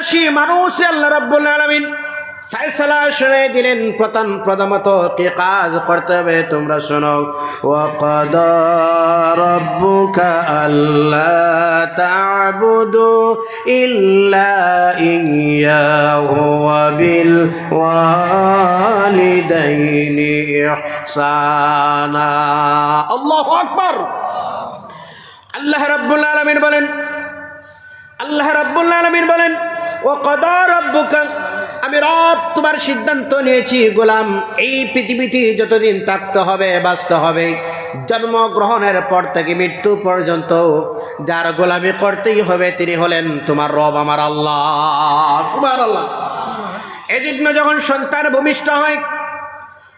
আদিবাসী মানুষ আল্লাহ রাব্বুল আলামিন ফয়সালা শুনে দিলেন প্রধান প্রথমত কি কাজ করতে হবে তোমরা শোনো। ওয়াকাদ রব্বুকা আল্লা তা'বুদু ইল্লা ইয়াহু ওয়া বিল ওয়ালিদাইনি ইহসানা। আল্লাহু আকবার। আল্লাহ রাব্বুল আলামিন বলেন, আল্লাহ রাব্বুল আলামিন বলেন ও কদা রব্বুকা? আমি রব তোমার সিদ্ধান্ত নিয়েছি, গোলাম। এই পৃথিবীতে যতদিন থাকতে হবে, বাঁচতে হবে জন্মগ্রহণের পর থেকে মৃত্যু পর্যন্ত যার গোলামি করতেই হবে, তিনি হলেন তোমার রব আমার আল্লাহ। সুবহানাল্লাহ। এজন্য যখন সন্তান ভূমিষ্ঠ হয়,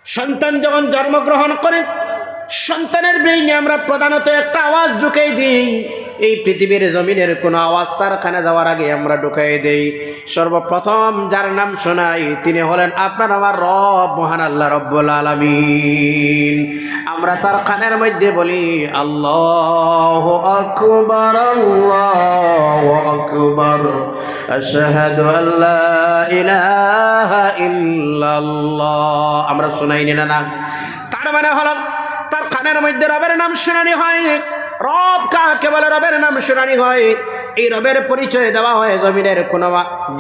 সন্তান যখন জন্মগ্রহণ করে, সন্তানের ব্রেইনে আমরা প্রধানত একটা আওয়াজ ঢুকেই দিই এই পৃথিবীর জমিনের কোনো আওয়াজ তার কানে যাওয়ার আগে আমরা ঢুকাই দেই। সর্বপ্রথম যার নাম শোনাই, তিনি হলেন আপনার আমার রব, মহান আল্লাহ রব্বুল আলমিন। আমরা তার খানের মধ্যে বলি, আল্লাহ আকবর আল্লাহ আকবর, আশহাদু আল্লাহ ইলাহা ইল্লাল্লাহ। আমরা শোনাই না না তার মানে হলো তার খানের মধ্যে রবের নাম শুনানি হয়। রব কাকে বলে? রবের নাম শুনানি হয়। এই রবের পরিচয় দেওয়া হয় জমিনের কোনো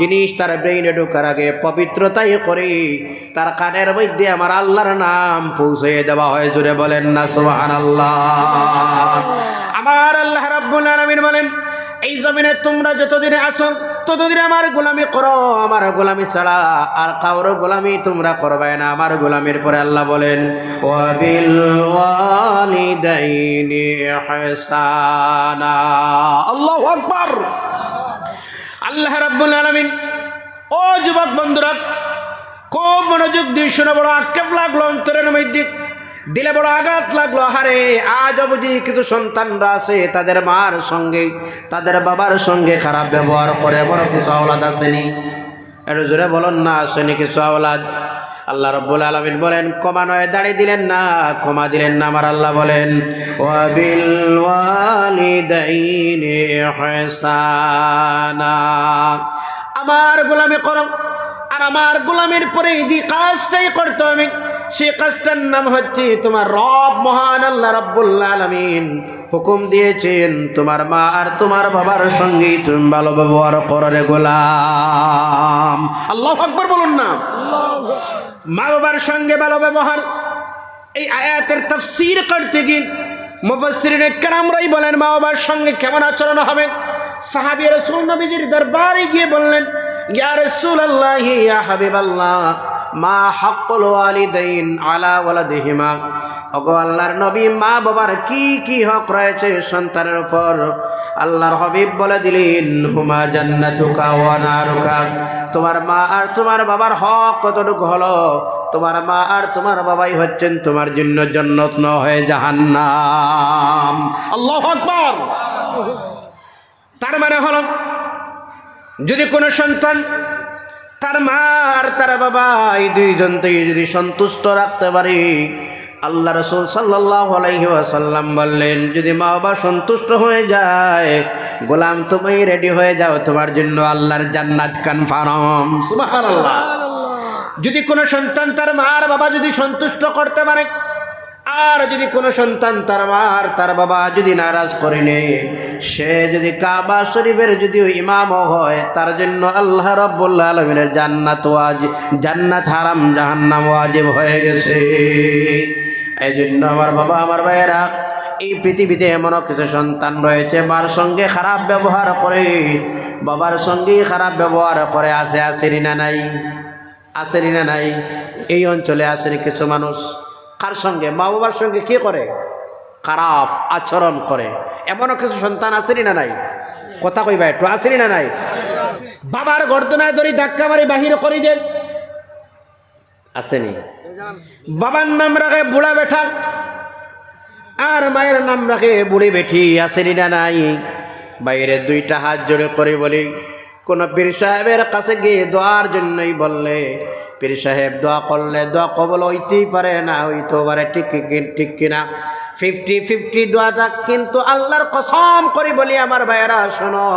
জিনিস তার ব্রেইনে ঢোকার আগে পবিত্রতাই করি। তার কানের মধ্যে আমার আল্লাহর নাম পৌঁছে দেওয়া হয়। জুড়ে বলেন না সোহান আল্লাহ আমার আল্লাহ রাব্বুল আলমিন বলেন, এই জমিনে তোমরা যতদিনে আসো ততদিন আমার গোলামি করো, আমার গোলামি ছাড়া আর কারোর গোলামি তোমরা করবে না। আমার গোলামির পরে আল্লাহ বলেন আল্লাহ রাব্বুল আলামিন, ও যুবক বন্ধুরা, খুব মনোযোগ দিয়ে শুনে বড় আক্ষেপ লাগল অন্তরের মধ্যে দিলে বড় আঘাত লাগল হারে আজ বুঝি কিছু সন্তানরা আছে, তাদের মার সঙ্গে, তাদের বাবার সঙ্গে খারাপ ব্যবহার করে, বড় কিছু আওলাদ আসেনি। একটু জোরে বলুন না, আসেনি কিছু আওলাদ। আল্লাহ রব্বুল আলমিন বলেন কমা নয়, দাঁড়িয়ে দিলেন না, ক্ষমা দিলেন না, আমার আল্লাহ বলেন আমার গোলামি করো, আর আমার গোলামের পরে যে কাজটাই করতে হবে সে কাজটার নাম হচ্ছে তোমার রব মহান আল্লাহ রব্বুল্লা আলমিন। হুকুম দিয়েছেন, তোমার মা আর তোমার বাবার সঙ্গে তুমি ভালো ব্যবহার করো গোলাম। আল্লাহ আকবর বলুন না। মা বাবার সঙ্গে ভালো ব্যবহার। এই আয়াতের তফসির করতে গিয়ে মুফাসসিরিনে কেরামরাই বলেন, মা বাবার সঙ্গে কেমন আচরণ হবে? সাহাবী রাসূল নবীজির দরবারে গিয়ে বললেন, ইয়া রাসূলুল্লাহ, ইয়া হাবিবাল্লাহ। মা হাক্কুল ওয়ালিদাইন আলা ওয়ালাদিহিমা। ওগো আল্লাহর নবী মা বাবার কি কি হক রয়েছে সন্তানের উপর? আল্লাহর হাবিব বলে দিলেন, হুমা জান্নাতুকা ওয়া নারুকা। তোমার মা আর তোমার বাবার হক কতটুকু হলো? তোমার মা আর তোমার বাবাই হচ্ছেন তোমার জন্য জন্নত ন হয়ে জাহান্নাম। আল্লাহ আকবর। তার মানে হলো, যদি কোনো সন্তান তার মা আর তার বাবা এই দুইজনকেই যদি সন্তুষ্ট রাখতে পারি আল্লাহ রসুল সাল্লাহ আলাইহি ওয়াসাল্লাম বললেন যদি মা বাবা সন্তুষ্ট হয়ে যায় গোলাম তুমি রেডি হয়ে যাও তোমার জন্য আল্লাহর জান্নাত কনফার্ম সুবাহ যদি কোনো সন্তান তার মা আর বাবা যদি সন্তুষ্ট করতে পারে আর যদি কোনো সন্তান তার মা আর তার বাবা যদি নারাজ করে নেই সে যদি কাবা শরীফের যদি ইমামও হয়, তার জন্য আল্লাহ রব্বুল্লাহ আলমিনের জান্নাত ওয়াজ, জান্নাত হারাম জাহান্নাম ওয়াজিব হয়ে গেছে। এই জন্য আমার বাবা, আমার ভাইয়েরা, এই পৃথিবীতে এমনও কিছু সন্তান রয়েছে, মার সঙ্গে খারাপ ব্যবহার করে, বাবার সঙ্গেই খারাপ ব্যবহার করে আসে আসেরি না নাই? আসেনি না নাই? এই অঞ্চলে আসেনি কিছু মানুষ। কার সঙ্গে? মা বাবার সঙ্গে কি করে? খারাপ আচরণ করে। এমনও কিছু সন্তান আসেনি না নাই? কথা কইবা একটু আসেনি না নাই? বাবার গর্দনায় ধরি ধাক্কা মারি বাহির করে দেন। আসেনি বাবার নাম রাখে বুড়া বেঠা। আর মায়ের নাম রাখে বুড়ি বেঠি আসেনি না নাই? বাইরে দুইটা হাত জোড়ে করে বলি। কোন পীর সাহেবের কাছে গিয়ে দোয়ার জন্যই বললে, পীর সাহেব দোয়া করলে, দোয়া কবল হইতেই পারে না হইতে পারে, ঠিক ঠিক কিনা? ফিফটি ফিফটি দোয়াটা কিন্তু আল্লাহর কসম করি বলি আমার ভাইয়েরা, শোনো।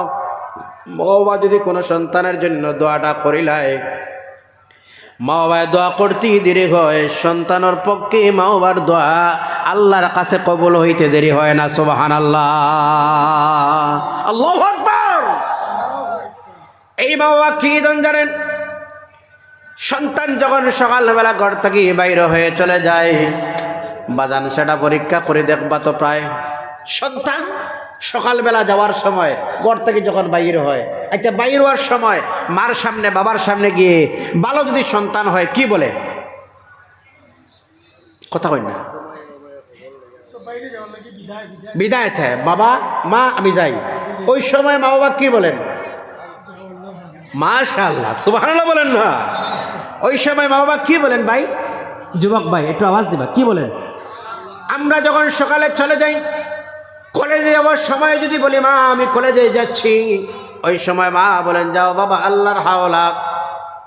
মা যদি কোনো সন্তানের জন্য দোয়াটা করিলায় মা বাবায় দোয়া করতেই দেরি হয়, সন্তানের পক্ষে মা বাবার দোয়া আল্লাহর কাছে কবল হইতে দেরি হয় না সোবাহান আল্লাহ আল্লাহ বাবা কি জন জানেন? সন্তান যখন সকালবেলা ঘর থেকে বাইরে হয়ে চলে যায়, বাজান সেটা পরীক্ষা করে দেখবা তো প্রায়। সন্তান সকালবেলা যাওয়ার সময় ঘর থেকে যখন বাইরে হয় আচ্ছা বাইর হওয়ার সময় মার সামনে, বাবার সামনে গিয়ে ভালো যদি সন্তান হয়, কি বলে? কথা কই না। বিদায় আছে বাবা, মা, আমি যাই। ওই সময় মা বাবা কি বলেন? মাশাল্লাহ সুবহানাল্লাহ বলেন না। ওই সময় মা বাবা কি বলেন ভাই? যুবক ভাই, একটু আওয়াজ দিবা, কি বলেন? আমরা যখন সকালে চলে যাই, কলেজে যাওয়ার সময় যদি বলি, মা, আমি কলেজে যাচ্ছি। ওই সময় মা বলেন, যাও বাবা, আল্লাহর হাওলা।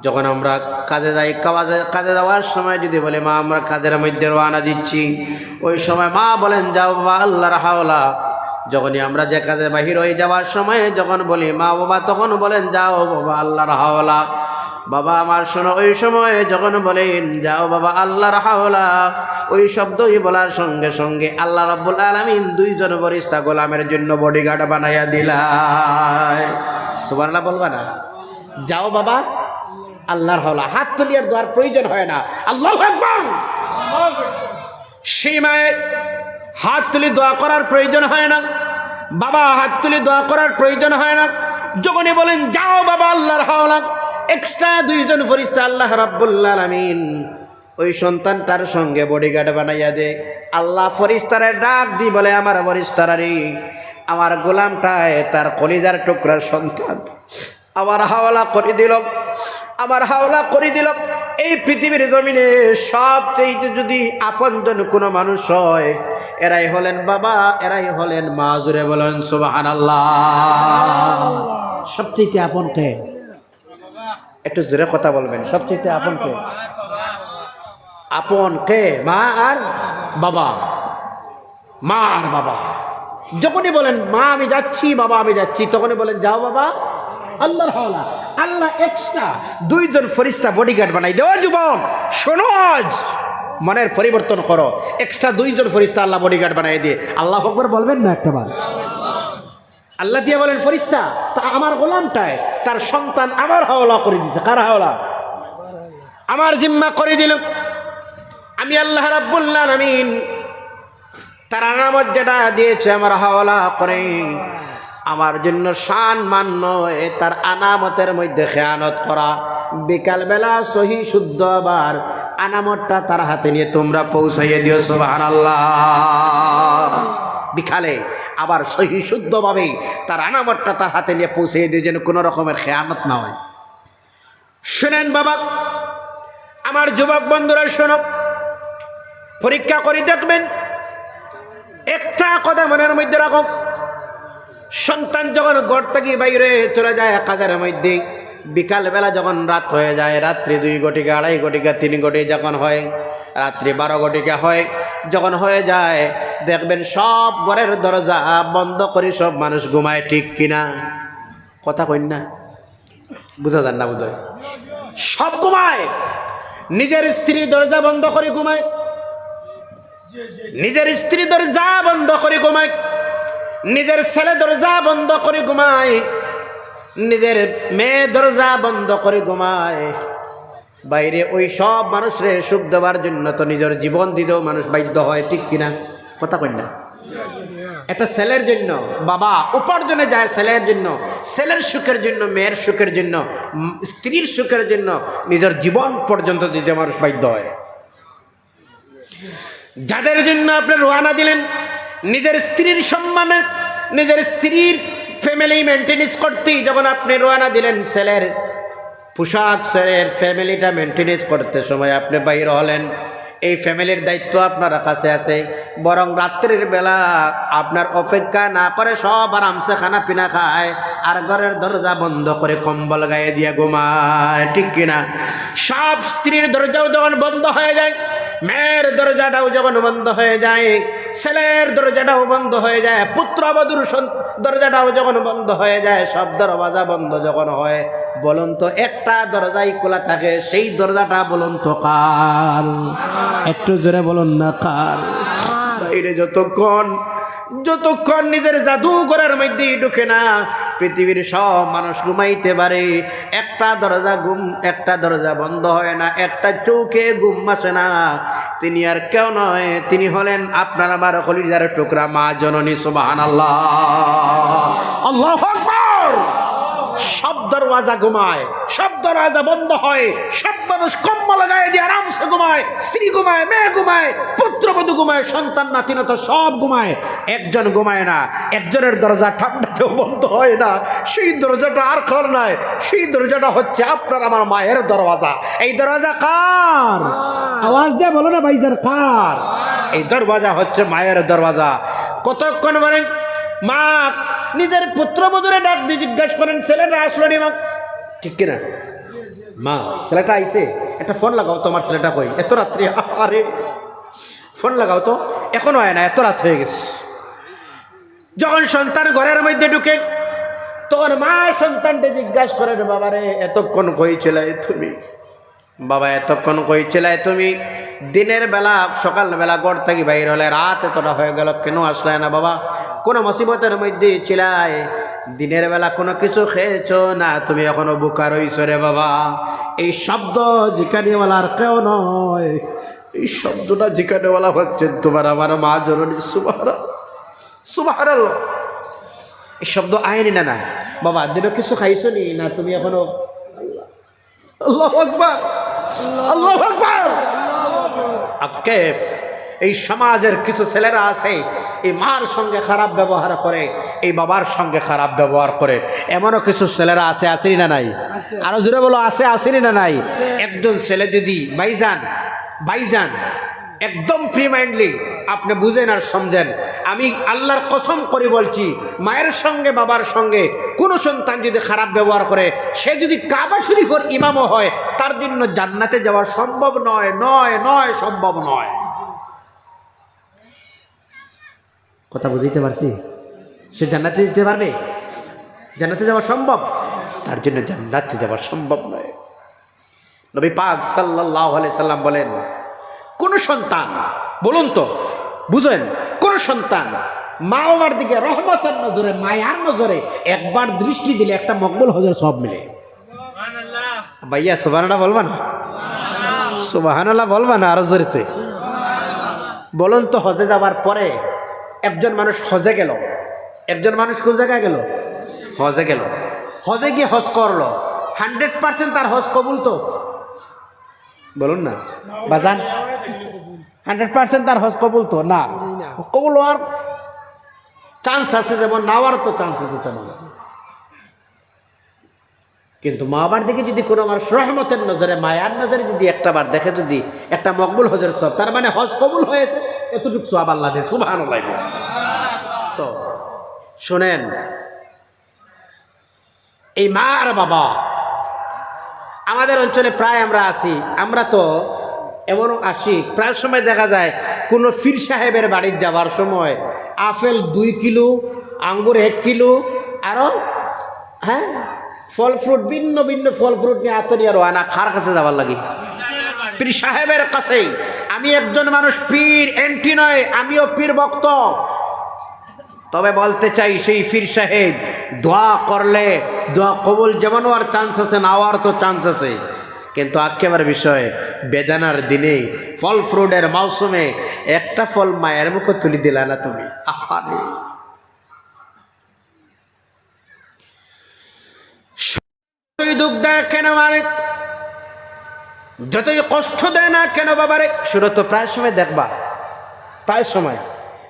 যখন আমরা কাজে যাই কাজে যাওয়ার সময় যদি বলি, মা, আমরা কাজের মধ্যে রওনা দিচ্ছি। ওই সময় মা বলেন, যাও বাবা, আল্লাহর হাওলা। যখনই আমরা যে কাজে বাহির হয়ে যাওয়ার সময় যখন বলি, মা বাবা, তখন বলেন, যাও বাবা আল্লাহর হাওলা। বাবা আমার শোনো, ওই সময় যখন বলেন যাও বাবা আল্লাহর হাওলা, ওই শব্দই বলার সঙ্গে সঙ্গে আল্লাহ রাব্বুল আলামিন দুইজন বরিস্তা গোলামের জন্য বডিগার্ড বানাইয়া দিলায় সুবহানাল্লাহ বলবা না? যাও বাবা আল্লাহর হাওলা। হাত তুলিয়ার দেওয়ার প্রয়োজন হয় না। আল্লাহ মায়ের হাত তুলি দোয়া করার প্রয়োজন হয় না। বাবা, হাত তুলি দোয়া করার প্রয়োজন হয় না। যখনই বলেন, যাও বাবা, আল্লাহর হাওলা। এক্সট্রা দুইজন ফরিস্তা, আল্লাহ রাব্বুল্লাহ আমিন ওই সন্তান সন্তানটার সঙ্গে বডিগার্ড বানাইয়া দে। আল্লাহ ফরিস্তারে ডাক দি, বলে, আমার ফরিস্তারারি আমার গোলামটায় তার কলিজার টুকরার সন্তান। আমার হাওলা করে দিল, আমার হাওলা করে দিল। এই পৃথিবীর জমিনে সবচেয়ে যদি আপনজন কোনো মানুষ হয় এরাই হলেন বাবা এরাই হলেন মা জুড়ে বলেন সুবাহান আল্লাহ সবচেয়ে আপন কে? একটু জোরে কথা বলবেন। সবচেয়ে আপন কে? আপন কে? মা আর বাবা। মা আর বাবা। যখনই বলেন মা আমি যাচ্ছি বাবা আমি যাচ্ছি তখনই বলেন যাও বাবা। আল্লাহর হাওলা। আল্লাহ এক্সট্রা দুইজন ফরিস্তা বডিগার্ড বানাই দেওয়া যুবক, শোনো আজ। মনের পরিবর্তন করো। এক্সট্রা দুইজন ফরিস্তা আল্লাহ বডিগার্ড বানাই দিয়ে আল্লাহ আকবর বলবেন না একটা বার? আল্লাহ দিয়ে বলেন ফরিস্তা তা আমার গোলামটায় তার সন্তান আমার হাওলা করে দিছে। কার হাওলা? আমার জিম্মা করে দিল। আমি আল্লাহ রাব্বুল্লাহ আমিন তার আনামত যেটা দিয়েছে আমার হাওলা করে। আমার জন্য শান মান্য হয়ে তার আনামতের মধ্যে খেয়ানত করা। বিকালবেলা সহি শুদ্ধ আবার আনামতটা তার হাতে নিয়ে তোমরা পৌঁছাইয়ে দিও সোহান বিকালে আবার সহি শুদ্ধভাবে তার আনামতটা তার হাতে নিয়ে পৌঁছে দিয়ে যেন কোনো রকমের খেয়ানত না হয়। শুনেন বাবা, আমার যুবক বন্ধুরা, শোনো, পরীক্ষা করে দেখবেন, একটা কথা মনের মধ্যে রাখো। সন্তান যখন ঘর থেকে বাইরে চলে যায় এক কাজের মধ্যে, বিকালবেলা যখন রাত হয়ে যায়, রাত্রি দুই গটিকা আড়াই গটিকা তিন গটি যখন হয়, রাত্রি বারো গটিকা হয়, যখন হয়ে যায়, দেখবেন সব ঘরের দরজা বন্ধ করে সব মানুষ ঘুমায়, ঠিক কিনা? কথা কই না। বুঝা যান না বুঝ সব ঘুমায়। নিজের স্ত্রী দরজা বন্ধ করে ঘুমায়। নিজের স্ত্রী দরজা বন্ধ করে ঘুমায়। নিজের ছেলে দরজা বন্ধ করে ঘুমায়, নিজের মেয়ে দরজা বন্ধ করে ঘুমায়। বাইরে ওই সব মানুষের সুখ দেওয়ার জন্য তো নিজের জীবন দিতেও মানুষ বাধ্য হয়, ঠিক কিনা? কথা কই না। একটা ছেলের জন্য, বাবা উপার্জনে যায় ছেলের জন্য, ছেলের সুখের জন্য, মেয়ের সুখের জন্য, স্ত্রীর সুখের জন্য নিজের জীবন পর্যন্ত দিতে মানুষ বাধ্য হয়। যাদের জন্য আপনি রোয়ানা দিলেন নিজের স্ত্রীর সম্মানে, নিজের স্ত্রীর ফ্যামিলি মেনটেনেন্স করতেই যখন আপনি রোয়ানা দিলেন ছেলের, পোশাক ছেলের ফ্যামিলিটা মেনটেনেন্স করতে সময় আপনি বাইর হলেন। এই ফ্যামিলির দায়িত্ব আপনার কাছে আছে। বরং রাত্রির বেলা আপনার অপেক্ষা না করে সব আরামসে খানা পিনা খায় আর ঘরের দরজা বন্ধ করে কম্বল গায়ে দিয়ে ঘুমায়, ঠিক কিনা? সব স্ত্রীর দরজাও যখন বন্ধ হয়ে যায় মেয়ের দরজাটাও যখন বন্ধ হয়ে যায়, ছেলের দরজাটাও বন্ধ হয়ে যায়, পুত্রবধূর সন- দরজাটাও যখন বন্ধ হয়ে যায়, সব দরজা বন্ধ যখন হয়, বলুন তো একটা দরজাই খোলা থাকে, সেই দরজাটা বলুন তো কার? একটু জোরে বলুন না কার? বাইরে যতক্ষণ যতক্ষণ নিজের জাদুঘরের মধ্যে ঢুকে না পৃথিবীর সব মানুষ ঘুমাইতে পারে। একটা দরজা ঘুম, একটা দরজা বন্ধ হয় না, একটা চৌকে ঘুম আসে না। তিনি আর কেউ নয়, তিনি হলেন আপনার আমার খলিজার টুকরা মা জননী সুবাহান আল্লাহ আল্লাহ সব দরওয়াজা ঘুমায়, সব দরওয়াজা বন্ধ হয়, সব মানুষ কম্বল লাগায় দিয়ে আরামসে ঘুমায়, স্ত্রী ঘুমায়, মেয়ে ঘুমায়, পুত্রবধূ ঘুমায়, সন্তান নাতিন তো সব ঘুমায়। একজন ঘুমায় না, একজনের দরজা ঠান্ডাতেও বন্ধ হয় না, সেই দরজাটা আর খর নয় সেই দরজাটা হচ্ছে আপনার আমার মায়ের দরওয়াজা। এই দরওয়াজা কার? আওয়াজ দিয়ে বলো না ভাইজার কার? এই দরওয়াজা হচ্ছে মায়ের দরওয়াজা। কতক্ষণ বলেন? মা, নিজের পুত্রবধূরে ডাক দিয়ে জিজ্ঞাসা করেন, ছেলেটা আসলো নি মা। ঠিক কিনা? মা, ছেলেটা আইসে একটা ফোন লাগাও তোমার ছেলেটা কই। এত রাত্রি আরে ফোন লাগাও তো, এখনও হয় না, এত রাত হয়ে গেছে। যখন সন্তান ঘরের মধ্যে ঢুকে, তখন মা সন্তানটা জিজ্ঞাসা করেন বাবারে, এতক্ষণ কই চলে তুমি? বাবা এতক্ষণ কই ছেলে তুমি, দিনের বেলা সকালবেলা গড় থেকে বাইর হলে রাত এতটা হয়ে গেল, কেন আসলে না বাবা? কোনো মুসিবতের মধ্যে ছিলাই। দিনের বেলা কোনো কিছু খেয়েছ না? তুমি এখনও বোকা রইছো রে বাবা। এই শব্দ জিকানিওয়ালার কেউ নয়। এই শব্দটা জিকানিওয়ালা হচ্ছে তোমার আমার মা জননী সুবাহ সুবাহ এই শব্দ আইনি না না? বাবা, দিনও কিছু খাইছো নি? না, তুমি এখনও আল্লাহ আকবার। আল্লাহ আকবার। আকেফ এই সমাজের কিছু ছেলেরা আছে এই মার সঙ্গে খারাপ ব্যবহার করে এই বাবার সঙ্গে খারাপ ব্যবহার করে। এমনও কিছু ছেলেরা আছে আসেনি না নাই? আরও জোরে বলো আছে আসেনি না নাই? একজন ছেলে যদি বাইজান বাইজান একদম ফ্রি মাইন্ডলি আপনি বুঝেন আর সমঝেন। আমি আল্লাহর কসম করে বলছি, মায়ের সঙ্গে, বাবার সঙ্গে, কোনো সন্তান যদি খারাপ ব্যবহার করে, সে যদি কাবা শরীফের ইমামও হয়, তার জন্য জান্নাতে যাওয়া সম্ভব নয় নয় নয়, সম্ভব নয়। কথা বুঝতে পারছি? সে জান্নাতে যেতে পারবে? জান্নাতে যাওয়া সম্ভব? তার জন্য জান্নাতে যাওয়া সম্ভব নয়। নবী পাক সাল্লাহ সাল্লাম বলেন কোন সন্তান, বলুন তো, বুঝেন, কোন সন্তান মা বাবার দিকে রহমতের নজরে, মায়ার নজরে একবার দৃষ্টি দিলে একটা মকবুল হজর সব মিলে। ভাইয়া সুবাহানা বলবা না? সুবাহানাল্লাহ বলবা না আরও জোরেছে বলুন তো, হজে যাবার পরে একজন মানুষ হজে গেল। একজন মানুষ কোন জায়গায় গেল? হজে গেল। হজে গিয়ে হজ করল। হান্ড্রেড পার্সেন্ট তার হজ কবুল তো। বলুন না। বাজান হান্ড্রেড পার্সেন্ট তার হজ কবুল তো, না। কবুল হওয়ার চান্স আছে যেমন না হওয়ার তো চান্স আছে তেমন। কিন্তু মা বাবার দিকে যদি কোনো মানুষ রহমতের নজরে, মায়ার নজরে যদি একটা বার দেখে যদি একটা মকবুল হজের সব, তার মানে হজ কবুল হয়েছে, এতটুকু সব আল্লাহ দে সুবাহ তো, শোনেন, এই মা আর বাবা আমাদের অঞ্চলে প্রায় আমরা আসি আমরা তো এমনও আসি, প্রায় সময় দেখা যায় কোনো ফির সাহেবের বাড়ির যাবার সময় আপেল দুই কিলো, আঙ্গুর এক কিলো, আরও হ্যাঁ ফল ফ্রুট, ভিন্ন ভিন্ন ফল ফ্রুট নিয়ে আতরি আর আনা খার কাছে যাবার লাগে? পীর সাহেবের কাছে আমি একজন মানুষ পীর এন্টি নয়, আমিও পীর ভক্ত। তবে বলতে চাই সেই ফির সাহেব দোয়া করলে দোয়া কবুল যেমন আর চান্স আছে না হওয়ার তো চান্স আছে। কিন্তু আক্ষেপের বিষয়, বেদানার দিনে ফল ফ্রুটের মৌসুমে একটা ফল মায়ের মুখে তুলি দিলা না তুমি? আহারে। দুঃখ দেয় কেন যতই কষ্ট দেয় না কেন বাবারে শুনো তো প্রায় সময় দেখবা, প্রায় সময়।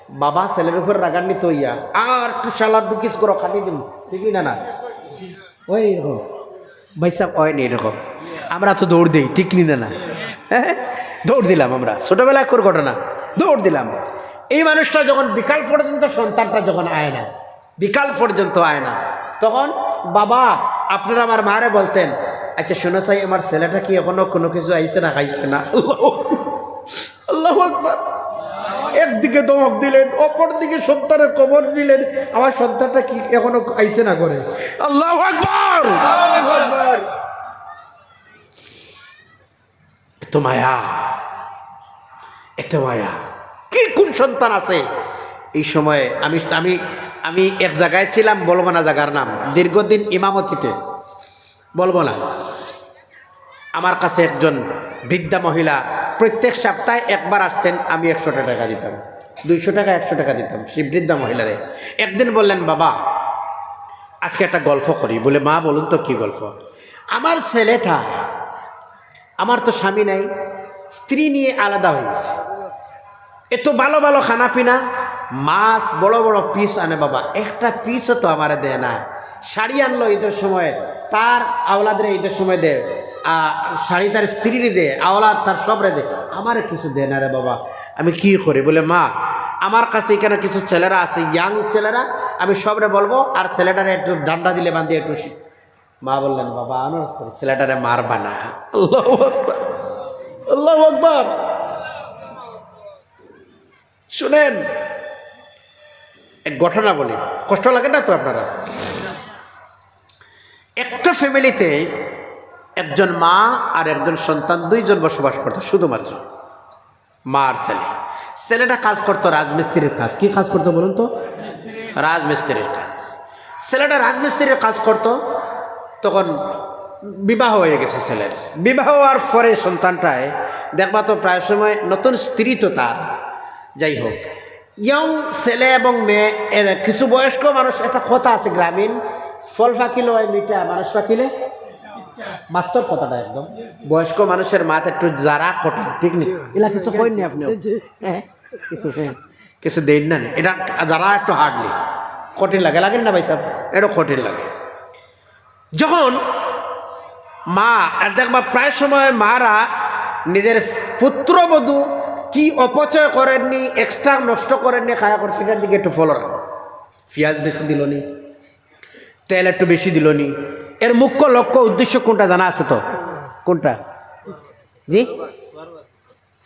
বাবা ছেলের উপর রাগান্বিত হইয়া, আর একটু সালাদ ডুকিস করো খালি দিন ঠিকই না না? ওই এরকম। ভাই সাহেব, ওই নি এরকম। আমরা তো দৌড় দিই, ঠিক নি না না? হ্যাঁ? দৌড় দিলাম আমরা। ছোটবেলায় কোর ঘটনা। দৌড় দিলাম। এই মানুষটা যখন বিকাল পর্যন্ত সন্তানটা যখন আয় না, বিকাল পর্যন্ত আয় না, তখন, বাবা, আপনারা আমার মারে বলতেন আচ্ছা শোনো সাই, আমার ছেলেটা কি এখনও কোনো কিছু আইসে না, খাইছে না? আল্লাহ আকবার। একদিকে দমক দিলেন অপর দিকে সন্তানের কবর দিলেন। আমার সন্তানটা কি এখনও আইসে না করে আল্লাহ আকবর! এত মায়া। এত মায়া। কি কোন সন্তান আছে? এই সময়ে আমি আমি আমি এক জায়গায় ছিলাম বলব না জায়গার নাম। দীর্ঘদিন ইমামতিতে। বলব না আমার কাছে একজন বৃদ্ধা মহিলা প্রত্যেক সপ্তাহে একবার আসতেন আমি একশো টাকা দিতাম। দুইশো টাকা একশো টাকা দিতাম। সেই বৃদ্ধা মহিলারে। একদিন বললেন বাবা আজকে একটা গল্প করি। বলে মা বলুন তো কি গল্প? আমার ছেলেটা আমার তো স্বামী নাই স্ত্রী নিয়ে আলাদা হয়েছে এত ভালো ভালো খানা পিনা মাছ বড় বড় পিস আনে বাবা। একটা পিসও তো আমার দেয় না। শাড়ি আনলো ঈদের সময় তার আওলাদের ঈদের সময় দে আ, শাড়ি তার স্ত্রীর দে, আওলাদ তার সবরে দে। আমারে কিছু দেয় না রে বাবা। আমি কি করি বলে, মা, আমার কাছে এখানে কিছু ছেলেরা আছে ইয়াং ছেলেরা, আমি সবরে বলব, আর ছেলেটারে একটু ডান্ডা দিলে বান্ধি একটু মা বললেন, বাবা অনুরোধ করি ছেলেটারে মারবা না। আল্লাহ আকবার। শুনেন, এক ঘটনা বলি। কষ্ট লাগে না তো আপনারা? একটা ফ্যামিলিতে একজন মা আর একজন সন্তান দুইজন বসবাস করতো, শুধুমাত্র। মা আর ছেলে। ছেলেটা কাজ করতো রাজমিস্ত্রির কাজ। কি কাজ করতো বলুন তো? রাজমিস্ত্রির কাজ। ছেলেটা রাজমিস্ত্রির কাজ করতো, তখন বিবাহ হয়ে গেছে ছেলের। বিবাহ হওয়ার পরে সন্তানটায়, দেখবা তো প্রায় সময় নতুন স্ত্রী তো তার। যাই হোক, ইয়ং ছেলে এবং মেয়ে কিছু বয়স্ক মানুষ, একটা কথা আছে গ্রামীণ, ফল ফাঁকিলে হয় মিঠা, মানুষ ফাঁকিলে বাস্তব কথাটা একদম। বয়স্ক মানুষের মাথা একটু যারা কঠিন ঠিক নেই এলা কিছু কইনি আপনি হ্যাঁ কিছু হ্যাঁ কিছু দেন না এটা যারা একটু হার্ডলি কঠিন লাগে লাগেন না ভাই সাহেব? এটা কঠিন লাগে। যখন মা আর দেখবা প্রায় সময় মারা নিজের পুত্রবধূ কি অপচয় করেননি এক্সট্রা নষ্ট করেননি খায়া করে সেটার দিকে একটু ফলো রাখো। পেঁয়াজ বেশি দিল নি তেল একটু বেশি দিল নি এর মুখ্য লক্ষ্য, উদ্দেশ্য কোনটা জানা আছে তো? কোনটা? জি?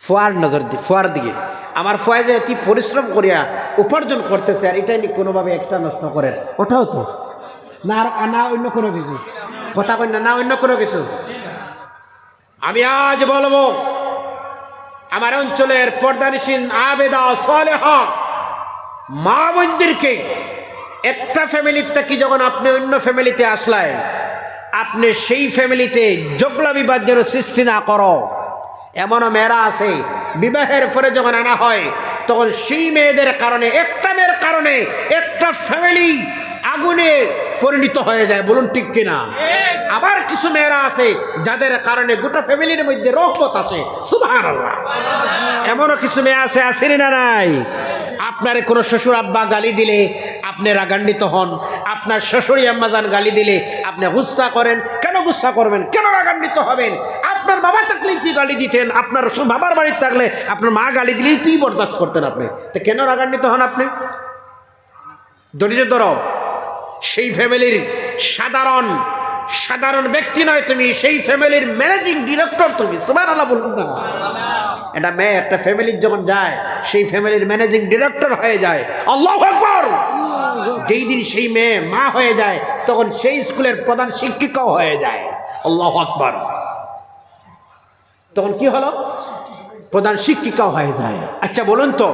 ফোয়ার নজর দি, ফোয়ার দিকে। আমার ফোয়া যে কি পরিশ্রম করিয়া উপার্জন করতেছে আর এটাই নি কোনোভাবে এক্সট্রা নষ্ট করেন ওটাও তো? না আর না, অন্য কোনো কিছু? কথা কই না না, অন্য কোনো কিছু? আমি আজ বলব, আমার অঞ্চলের পর্দানিসীন আবেদা সলেহা মা মন্দিরকে একটা ফ্যামিলির থেকে যখন আপনি অন্য ফ্যামিলিতে আসলায়, আপনি সেই ফ্যামিলিতে জগলা বিবাদ যেন সৃষ্টি না করো। এমনও মেয়েরা আছে, বিবাহের পরে যখন আনা হয়, তখন সেই মেয়েদের কারণে, একটা মেয়ের কারণে একটা ফ্যামিলি আগুনে পরিণত হয়ে যায়, বলুন ঠিক কিনা? আবার কিছু মেয়েরা আছে, যাদের কারণে গোটা ফ্যামিলির মধ্যে রহমত আসে সুভান এমনও কিছু মেয়ে আছে আসেনি না নাই? আপনার কোনো শ্বশুর আব্বা গালি দিলে আপনি রাগান্বিত হন, আপনার শ্বশুরি আম্মাজান গালি দিলে আপনি গুসা করেন, কেন গুসা করবেন? কেন রাগান্বিত হবেন? আপনার বাবা থাকলেই কি গালি দিতেন? আপনার বাবার বাড়ির থাকলে আপনার মা গালি দিলেই কি বরদাস্ত করতেন আপনি? তো কেন রাগান্বিত হন আপনি? ধৈর্য ধরো। সেই ফ্যামিলির সাধারণ সাধারণ ব্যক্তি নয় তুমি, সেই ফ্যামিলির ম্যানেজিং ডিরেক্টর তুমি সুমান আল্লাহ বলুন না। এটা মেয়ে, একটা ফ্যামিলির যখন যায়, সেই ফ্যামিলির ম্যানেজিং ডিরেক্টর হয়ে যায়। আল্লাহ আকবর! যেই দিন সেই মেয়ে, মা হয়ে যায়, তখন সেই স্কুলের প্রধান শিক্ষিকাও হয়ে যায়। আল্লাহ আকবর! তখন কি হলো? প্রধান শিক্ষিকাও হয়ে যায়। আচ্ছা বলুন তো,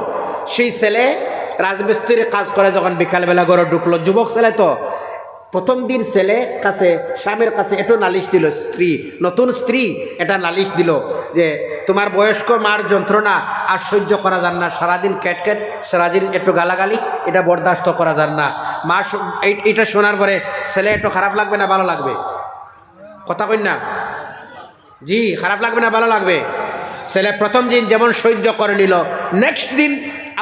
সেই ছেলে রাজমিস্ত্রির কাজ করে যখন বিকালবেলা ঘরে ঢুকলো, যুবক ছেলে তো প্রথম দিন ছেলে কাছে, স্বামীর কাছে একটু নালিশ দিল, স্ত্রী, নতুন স্ত্রী, এটা নালিশ দিল যে তোমার বয়স্ক মার যন্ত্রণা আর সহ্য করা যান না। সারাদিন ক্যাট ক্যাট, সারাদিন একটু গালাগালি, এটা বরদাস্ত করা যান না। মা এটা শোনার পরে ছেলে একটু খারাপ লাগবে না, ভালো লাগবে? কথা কই না? জি, খারাপ লাগবে না, ভালো লাগবে? ছেলে প্রথম দিন যেমন সহ্য করে নিল নেক্সট দিন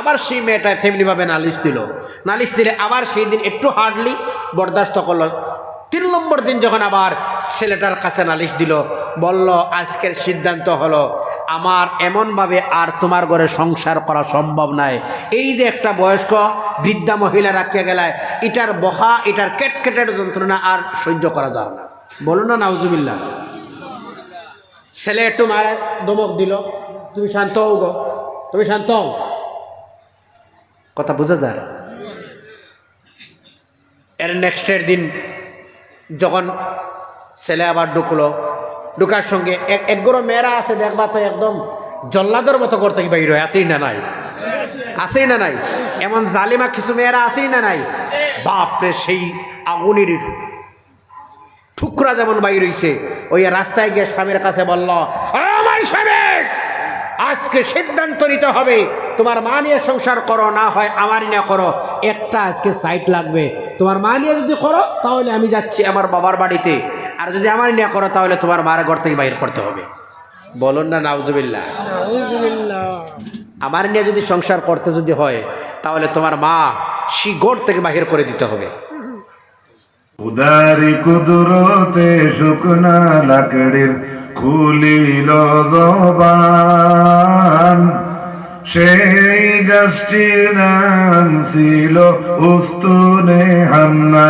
আবার সেই মেয়েটা তেমনিভাবে নালিশ দিল। নালিশ দিলে আবার সেই দিন একটু হার্ডলি বরদাস্ত করল। তিন নম্বর দিন যখন আবার ছেলেটার কাছে নালিশ দিল, বলল, আজকের সিদ্ধান্ত হলো, আমার এমনভাবে আর তোমার ঘরে সংসার করা সম্ভব নয় এই যে একটা বয়স্ক বৃদ্ধা মহিলা রাখিয়া গেলায়, এটার বহা, এটার কেটকেটের যন্ত্রণা আর সহ্য করা যাবে না। বলো না নাউজুবিল্লা ছেলে একটু মারে দমক দিল, তুমি শান্ত হও গো, তুমি শান্ত হও। কথা বোঝা যায়? এর নেক্সটের দিন যখন ছেলে আবার ঢুকলো, ঢুকার সঙ্গে এক একগরো মেয়েরা আছে, দেখবা তো একদম জল্লাদর মতো করতে কি বাইর আসেই না নাই? আসেই না নাই? এমন জালিমা কিছু মেয়েরা আসেই না নাই? বাপরে, সেই আগুনের ঠুকরা যেমন বাইর হইছে, ওই রাস্তায় গিয়ে স্বামীর কাছে বলল "ও আমার স্বামী, আজকে সিদ্ধান্ত নিতে হবে তোমার মা নিয়ে সংসার করো না হয় আমার নিয়ে করো। একটা আজকে সাইট লাগবে। তোমার মা নিয়ে যদি করো তাহলে আমি যাচ্ছি আমার বাবার বাড়িতে। আর যদি আমার নিয়ে করো তাহলে তোমার মার ঘর থেকে বাইর করতে হবে। বলুন না নাউজুবিল্লাহ। আমার নিয়ে যদি সংসার করতে যদি হয় তাহলে তোমার মা সি গড় থেকে বাহির করে দিতে হবে। উদারি কুদরতে শুকনা লাকড়ির খুলিল জবান। সেই গাছটির নাম ছিল উস্তুনে হান্না